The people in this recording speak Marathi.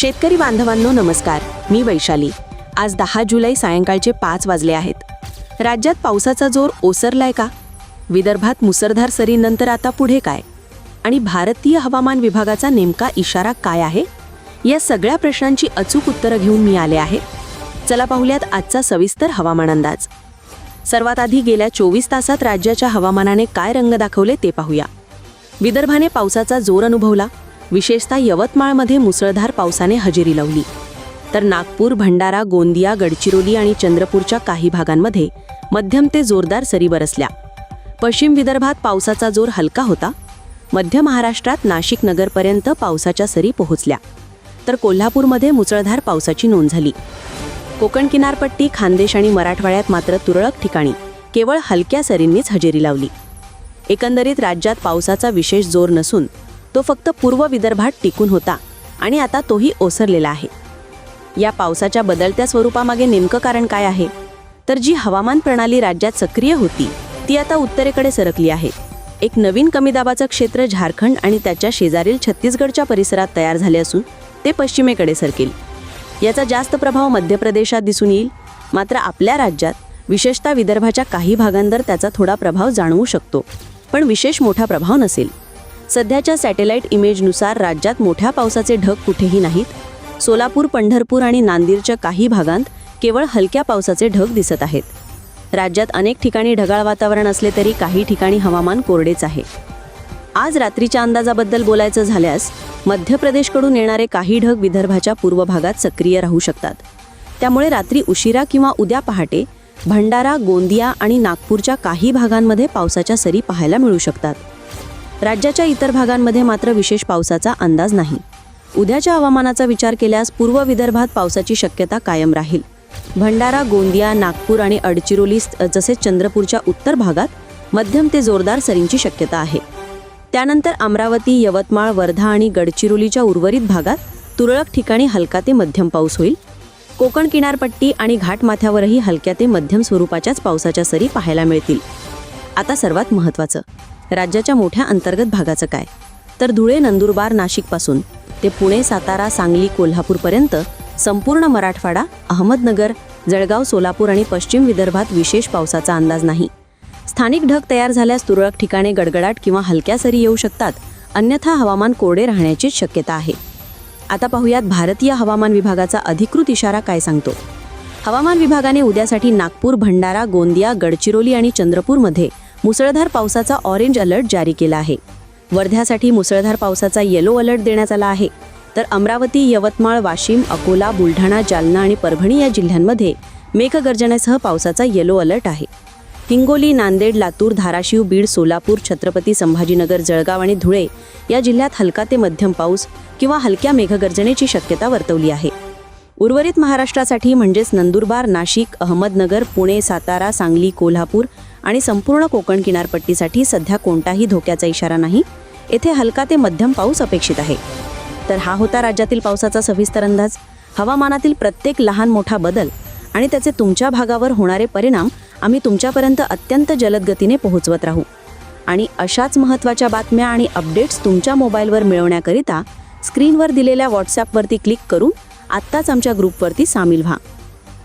शेतकरी बांधवांनो नमस्कार. मी वैशाली. आज दहा जुलै सायंकाळचे पाच वाजले आहेत. राज्यात पावसाचा जोर ओसरलाय का? विदर्भात मुसळधार सरीनंतर आता पुढे काय? आणि भारतीय हवामान विभागाचा नेमका इशारा काय आहे? या सगळ्या प्रश्नांची अचूक उत्तरं घेऊन मी आले आहे. चला पाहुल्यात आजचा सविस्तर हवामान अंदाज. सर्वात आधी गेल्या चोवीस तासात राज्याच्या हवामानाने काय रंग दाखवले ते पाहूया. विदर्भाने पावसाचा जोर अनुभवला. विशेषतः यवतमाळमध्ये मुसळधार पावसाने हजेरी लावली. तर नागपूर भंडारा गोंदिया गडचिरोली आणि चंद्रपूरच्या काही भागांमध्ये मध्यम ते जोरदार सरी बरसल्या. पश्चिम विदर्भात पावसाचा जोर हलका होता. मध्य महाराष्ट्रात नाशिक नगरपर्यंत पावसाच्या सरी पोहोचल्या. तर कोल्हापूरमध्ये मुसळधार पावसाची नोंद झाली. कोकण किनारपट्टी खानदेश आणि मराठवाड्यात मात्र तुरळक ठिकाणी केवळ हलक्या सरींनीच हजेरी लावली. एकंदरीत राज्यात पावसाचा विशेष जोर नसून तो फक्त पूर्व विदर्भात टिकून होता आणि आता तोही ओसरलेला आहे. या पावसाच्या बदलत्या स्वरूपामागे नेमकं कारण काय आहे? तर जी हवामान प्रणाली राज्यात सक्रिय होती ती आता उत्तरेकडे सरकली आहे. एक नवीन कमी दाबाचं क्षेत्र झारखंड आणि त्याच्या शेजारील छत्तीसगडच्या परिसरात तयार झाले असून ते पश्चिमेकडे सरकेल. याचा जास्त प्रभाव मध्य प्रदेशात दिसून येईल. मात्र आपल्या राज्यात विशेषतः विदर्भाच्या काही भागांवर त्याचा थोडा प्रभाव जाणवू शकतो. पण विशेष मोठा प्रभाव नसेल. सध्याच्या सॅटेलाईट इमेजनुसार राज्यात मोठ्या पावसाचे ढग कुठेही नाहीत. सोलापूर पंढरपूर आणि नांदेडच्या काही भागांत केवळ हलक्या पावसाचे ढग दिसत आहेत. राज्यात अनेक ठिकाणी ढगाळ वातावरण असले तरी काही ठिकाणी हवामान कोरडेच आहे. आज रात्रीच्या अंदाजाबद्दल बोलायचं झाल्यास मध्य प्रदेशकडून येणारे काही ढग विदर्भाच्या पूर्व भागात सक्रिय राहू शकतात. त्यामुळे रात्री उशिरा किंवा उद्या पहाटे भंडारा गोंदिया आणि नागपूरच्या काही भागांमध्ये पावसाच्या सरी पाहायला मिळू शकतात. राज्याच्या इतर भागांमध्ये मात्र विशेष पावसाचा अंदाज नाही. उद्याच्या हवामानाचा विचार केल्यास पूर्व विदर्भात पावसाची शक्यता कायम राहील. भंडारा गोंदिया नागपूर आणि अडचिरोली जसे चंद्रपूरच्या उत्तर भागात मध्यम ते जोरदार सरींची शक्यता आहे. त्यानंतर अमरावती यवतमाळ वर्धा आणि गडचिरोलीच्या उर्वरित भागात तुरळक ठिकाणी हलका ते मध्यम पाऊस होईल. कोकण किनारपट्टी आणि घाटमाथ्यावरही हलक्या ते मध्यम स्वरूपाच्याच पावसाच्या सरी पाहायला मिळतील. आता सर्वात महत्त्वाचं. राज्याच्या मोठ्या अंतर्गत भागाचं काय? तर धुळे नंदुरबार नाशिकपासून ते पुणे सातारा सांगली कोल्हापूरपर्यंत संपूर्ण मराठवाडा अहमदनगर जळगाव सोलापूर आणि पश्चिम विदर्भात विशेष पावसाचा अंदाज नाही. स्थानिक ढग तयार झाल्यास तुरळक ठिकाणी गडगडाट किंवा हलक्या सरी येऊ शकतात अन्यथा हवामान कोरडे राहण्याचीच शक्यता आहे. आता पाहूयात भारतीय हवामान विभागाचा अधिकृत इशारा काय सांगतो? हवामान विभागाने उद्यासाठी नागपूर भंडारा गोंदिया गडचिरोली आणि चंद्रपूरमध्ये मुसळधार पावसाचा ऑरेंज अलर्ट जारी केला आहे. वर्ध्यासाठी मुसळधार पावसाचा येलो अलर्ट देण्यात आला आहे. तर अमरावती यवतमाळ वाशिम अकोला बुलढाणा जालना आणि परभणी या जिल्ह्यांमध्ये मेघगर्जनेसह पावसाचा येलो अलर्ट आहे. हिंगोली नांदेड लातूर धाराशिव बीड सोलापूर छत्रपती संभाजीनगर जळगाव आणि धुळे या जिल्ह्यात हलका ते मध्यम पाऊस किंवा हलक्या मेघगर्जनेची शक्यता वर्तवली आहे. उर्वरित महाराष्ट्रासाठी म्हणजेच नंदुरबार नाशिक अहमदनगर पुणे सातारा सांगली कोल्हापूर आणि संपूर्ण कोकण किनारपट्टीसाठी सध्या कोणताही धोक्याचा इशारा नाही. येथे हलका ते मध्यम पाऊस अपेक्षित आहे. तर हा होता राज्यातील पावसाचा सविस्तर अंदाज. हवामानातील प्रत्येक लहान मोठा बदल आणि त्याचे तुमच्या भागावर होणारे परिणाम आम्ही तुमच्यापर्यंत अत्यंत जलद गतीने पोहोचवत राहू. आणि अशाच महत्त्वाच्या बातम्या आणि अपडेट्स तुमच्या मोबाईलवर मिळवण्याकरिता स्क्रीनवर दिलेल्या व्हॉट्सॲपवरती क्लिक करून आत्ताच आमच्या ग्रुपवरती सामील व्हा.